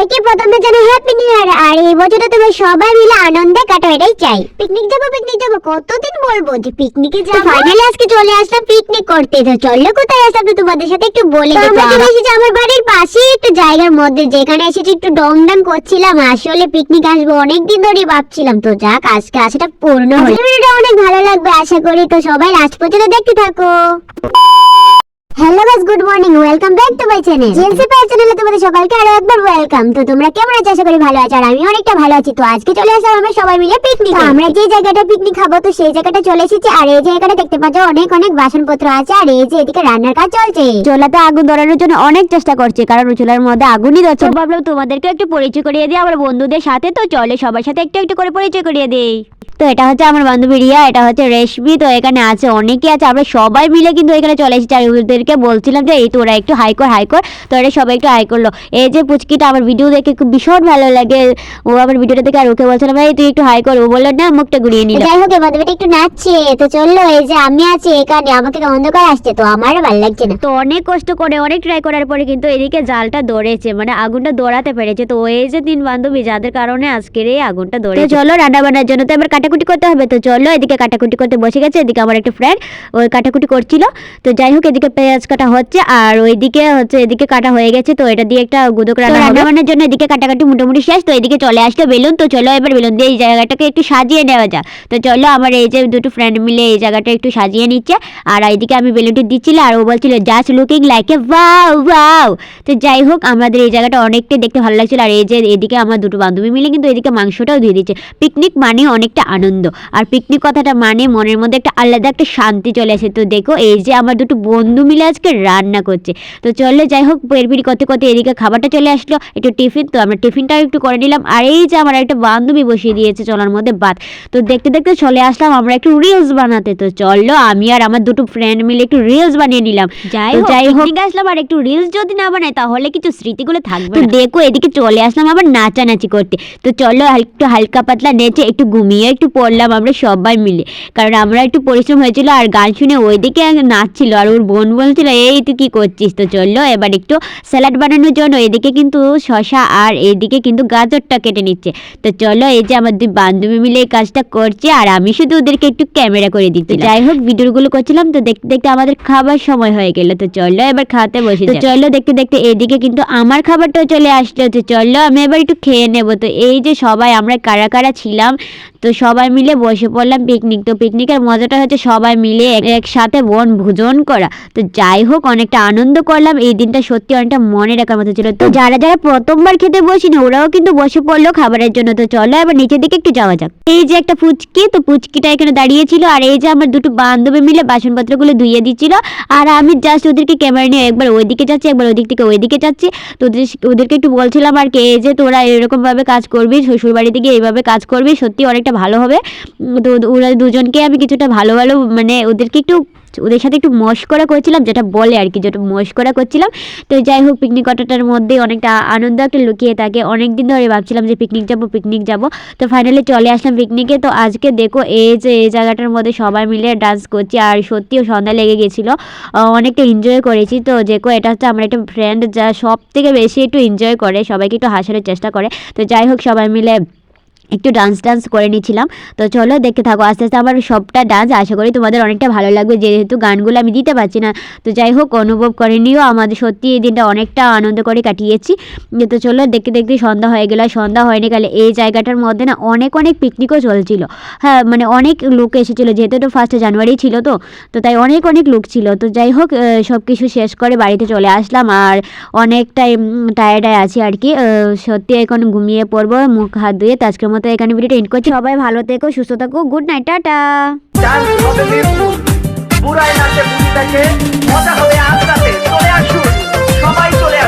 সবাইকে প্রথমে জানাই হ্যাপি নিউ ইয়ার আর এই বছরটা তুমি সবাই মিলে আনন্দে কাটো এটাই চাই। পিকনিক যাব পিকনিক যাব কতদিন বলব যে পিকনিকে যাব? ফাইনালি আজকে চলে আসলাম পিকনিক করতে। তো চলল কোথায় আসলাম তো তোমাদের সাথে একটু বলে আমরা চলে এসেছি আমার বাড়ির পাশেই একটু জায়গার মধ্যে। যেখানে এসেছি একটু ডং ডং করছিলাম। আসলে পিকনিক আসব অনেকদিন ধরেই ভাবছিলাম। তো যাক আজকে আশাটা পূর্ণ হলো। ভিডিওটা অনেক ভালো লাগবে আশা করি। তো সবাই লাস্ট পর্যন্ত দেখতে থাকো। Hello guys good morning welcome back to my channel. জেন্সি পাই চ্যানেলে তোমাদের সবাইকে আরও একবার ওয়েলকাম। তো তোমরা কেমন আছো? আশা করি ভালো আছো আর আমি অনেকটা ভালো আছি। তো আজকে চলে আসলাম আমরা সবাই মিলে পিকনিক আমরা যে জায়গাটা পিকনিক খাব তো সেই জায়গাটা চলে এসেছি আর এই জায়গাটা দেখতে পাচ্ছ অনেক অনেক বাসনপত্র আছে আর এই যে এদিকে রান্নার কাজ চলছে। চুলাতে আগুন ধরানোর জন্য অনেক চেষ্টা করছে কারণ চুলার মধ্যে আগুনই ধরছে। ভাবলাম তোমাদেরকে একটু পরিচয় করিয়ে দিই আমার বন্ধুদের সাথে। তো চলে সবার সাথে একটু একটু করে পরিচয় করিয়ে দিই। তো এটা হচ্ছে আমার বান্ধবী রিয়া এটা হচ্ছে রেশমি। তো এখানে আছে অনেকে আছে আমরা সবাই মিলে কিন্তু এখানে চলে এসেছি আর ওদেরকে বলছিলাম যে এই তো ওরা একটু হাই কর হাই কর। তো ওরা সবাই একটু হাই করল। এই যে পুচকিটা আমার ভিডিও দেখে খুব ভীষণ ভালো লাগে। ও আমার ভিডিওটা দেখে আর ওকে বলছিলাম এই তুই একটু হাই কর। ও বলল না মুখটা ঘুরিয়ে নিল যাই হোক এবার একটু নাচছে। তো চলল এই যে আমি আছি এখানে আমাকে অন্ধকার আসছে তো আমারও ভালো লাগছে না। তো অনেক কষ্ট করে অনেক ট্রাই করার পরে কিন্তু এদিকে জালটা ধরেছে মানে আগুনটা দৌড়াতে পেরেছে। তো এই যে তিন বান্ধবী যাদের কারণে আজকের এই আগুনটা ধরে চলো রান্না বান্নার জন্য তো এবার কাটাকুটি করতে হবে। তো চলো এদিকে কাটাকুটি করতে বসে গেছে এদিকে আমার একটা ফ্রেন্ড ওই কাটাকুটি করছিল। তো যাই হোক এদিকে পেঁয়াজ কাটা হচ্ছে আর ওইদিকে হচ্ছে এদিকে কাটা হয়ে গেছে তো এটা দিয়ে একটা গুদক রান্না রান্না বান্নার জন্য এদিকে কাটাকাটি মোটামুটি শেষ তো এদিকে চলে আসলো বেলুন তো চলো এবার বেলুন দিয়ে এই জায়গাটাকে একটু সাজিয়ে নেওয়া যাক। তো চলো আমার এই যে দুটো ফ্রেন্ড মিলে এই জায়গাটা একটু সাজিয়ে নিচ্ছে আর এইদিকে আমি বেলুনটি দিচ্ছিলাম আর ও বলছিল just looking like a wow wow তো যাই হোক আমাদের এই জায়গাটা অনেকটাই দেখতে ভালো লাগছিল আর এই যে এদিকে আমার দুটো বান্ধবী মিলে কিন্তু এদিকে মাংসটাও দিয়ে দিচ্ছে। পিকনিক মানে অনেকটা আনন্দ আর পিকনিক কথাটা মানে মনের মধ্যে একটা আলাদা একটা শান্তি চলে আসে। তো দেখো এই যে আমার দুটো বন্ধু মিলে আজকে রান্না করছে। তো চলে যাই হোক পেরপিরি করতে করতে এদিকে খাবারটা চলে আসলো একটু টিফিন তো আমরা টিফিনটাও একটু করে নিলাম। আর এই যে আমার একটা বান্ধবী বসিয়ে দিয়েছে চলার মধ্যে ভাত। তো দেখতে দেখতে চলে আসলাম আমরা একটু রিলস বানাতে। তো চলো আমি আর আমার দুটো ফ্রেন্ড মিলে একটু রিলস বানিয়ে নিলাম। যাই হোক যাই হোক। আসলাম আর একটু রিলস যদি না বানাই তাহলে কিছু স্মৃতিগুলো থাকবে তো দেখো এদিকে চলে আসলাম আবার নাচানাচি করতে। তো চলো একটু হালকা পাতলা নেচে একটু ঘুমিয়ে একটু পড়লাম আমরা সবাই মিলে। কারণ আমরা একটু পরিশ্রম হয়েছিল আর গান শুনে ওইদিকে নাচছিল আর ওর বোন বোন বলছিল এই তুই কি করছিস? তো চলল। এবার একটু স্যালাড বানানোর জন্য এদিকে কিন্তু শশা আর এইদিকে কিন্তু গাজরটা কেটে নিচ্ছে। তো চলো এই যে আমার দুই বান্ধবী মিলে এই কাজটা করছে আর আমি শুধু ওদেরকে একটু ক্যামেরা করে দিচ্ছি। যাই হোক ভিডিওগুলো করছিলাম তো দেখতে দেখতে আমাদের খাবার সময় হয়ে গেল। তো চলো এবার খাতে বসে তো চলো দেখতে দেখতে এদিকে কিন্তু আমার খাবারটাও চলে আসলো। তো চলো আমি এবার একটু খেয়ে নেব। তো এই যে সবাই আমরা কারা কারা ছিলাম তো সবাই মিলে বসে পড়লাম পিকনিক তো পিকনিকের মজাটা হচ্ছে সবাই মিলে একসাথে বন ভোজন করা। তো যাই হোক অনেকটা আনন্দ করলাম। এই দিনটা সত্যি অনেকটা মনে রাখার মতো ছিল। তো যারা যারা প্রথমবার খেতে বসিনি, ওরাও কিন্তু বসে পড়ল খাবারের জন্য। তো চলো এবার নিচের দিকে একটু যাওয়া যাক। এই যে একটা ফুচকি, তো ফুচকিটা এখানে দাঁড়িয়েছিল। আর এই যে আমার দুটো বান্ধবী মিলে বাসনপত্রগুলো ধুইয়ে দিচ্ছিল। আর আমি জাস্ট ওদেরকে ক্যামেরা নিয়ে একবার ওইদিকে যাচ্ছি, একবার ওইদিক থেকে ওইদিকে যাচ্ছি। তো ওদের ওদেরকে একটু বলছিলাম আর কি যে তোরা এরকম ভাবে কাজ করবি শ্বশুর বাড়িতে গিয়ে এইভাবে কাজ করবি, সত্যি অনেকটা ভালো হবে। তো ওরা দুজনকে আমি কিছুটা ভালো ভালো মানে ওদেরকে একটু ওদের সাথে একটু মস্করা করছিলাম, যেটা বলে আর কি যেটা মস্করা করছিলাম। তো যাই হোক পিকনিক কটাটার মধ্যে অনেকটা আনন্দ একটা লুকিয়ে থাকে। অনেক দিন ধরে ভাবছিলাম যে পিকনিক যাব পিকনিক যাব। তো ফাইনালি চলে আসলাম পিকনিকে তো আজকে দেখো, এই যে, এই জায়গাটার মধ্যে সবাই মিলে ডান্স করছি। আর সত্যিও সন্ধ্যা লেগে গেছিল। অনেকটা এনজয় করেছি। তো দেখো, এটা হচ্ছে আমার একটা ফ্রেন্ড যা সব থেকে বেশি একটু এনজয় করে, সবাইকে একটু হাসানোর চেষ্টা করে। তো যাই হোক, সবাই মিলে একটু ডান্স ডান্স করে নিয়েছিলাম। তো চলো দেখতে থাকো, আস্তে আস্তে আমার সবটা ডান্স আশা করি তোমাদের অনেকটা ভালো লাগবে, যেহেতু গানগুলো আমি দিতে পারছি না। তো যাই হোক, অনুভব করে নিও, আমাদের সত্যি এই দিনটা অনেকটা আনন্দ করে কাটিয়েছি। তো চলো দেখতে দেখতে সন্ধ্যা হয়ে গেল সন্ধ্যা হয়নি গেলে এই জায়গাটার মধ্যে না অনেক অনেক পিকনিকও চলছিল। হ্যাঁ মানে অনেক লোক এসেছিল, যেহেতু এটা ফার্স্ট জানুয়ারি ছিল তো তো তাই অনেক অনেক লোক ছিল। তো যাই হোক সব কিছু শেষ করে বাড়িতে চলে আসলাম, আর অনেকটাই টায়ার্ডায় আছি আর কি। সত্যি এখন ঘুমিয়ে পড়ব, মুখ হাত ধুয়ে, তো আজকের এখানে ভিডিওটা এন্ড করছি। সবাই ভালো থেকো, সুস্থ থাকো গুড নাইট টাটা। বুড়ায় নাচে মজা হবে চলে আসুন, সবাই চলে